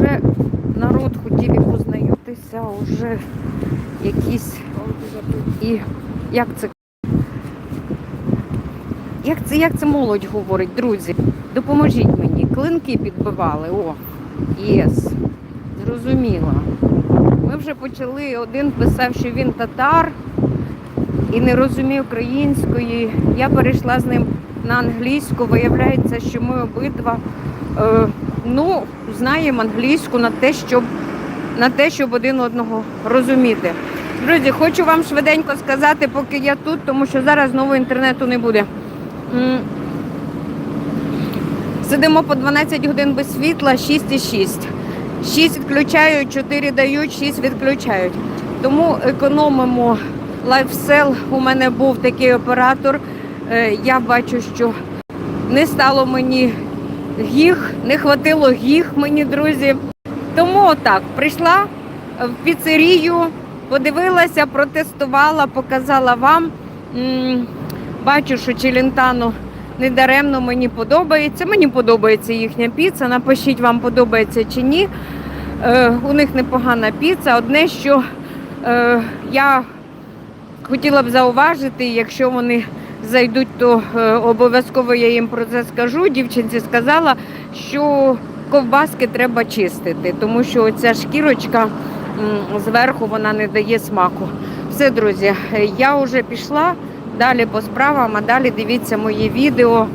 вже народ хотів і познайомитися, вже якісь і як це як це, як це молодь говорить, друзі? Допоможіть мені. Клинки підбивали. О, єс. Зрозуміла. Ми вже почали. Один писав, що він татар і не розумів української. Я перейшла з ним на англійську. Виявляється, що ми обидва ну, знаємо англійську на те, щоб на те, щоб один одного розуміти. Друзі, хочу вам швиденько сказати, поки я тут, тому що зараз знову інтернету не буде. Сидимо по 12 годин без світла, 6,6. 6 6 відключають, 4 дають, 6 відключають. Тому економимо лайфсел. У мене був такий оператор. Е, Я бачу, що не стало мені гіг, не хватило гіг мені, друзі. Тому отак, прийшла в піцерію, подивилася, протестувала, показала вам. Бачу, що Челентано недаремно мені подобається. Мені подобається їхня піца. Напишіть, вам подобається чи ні. Е, у них непогана піца. Одне, що е, я хотіла б зауважити, якщо вони зайдуть, то е, обов'язково я їм про це скажу. Дівчинці сказала, що ковбаски треба чистити, тому що оця шкірочка зверху вона не дає смаку. Все, друзі, я вже пішла далі по справам, а далі дивіться мої відео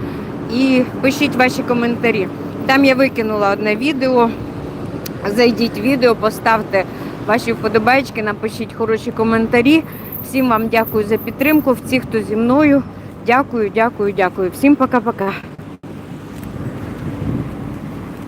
і пишіть ваші коментарі. Там я викинула одне відео. Зайдіть в відео, поставте ваші вподобайки, напишіть хороші коментарі. Всім вам дякую за підтримку. Всі, хто зі мною. Дякую, дякую, дякую. Всім пока-пока.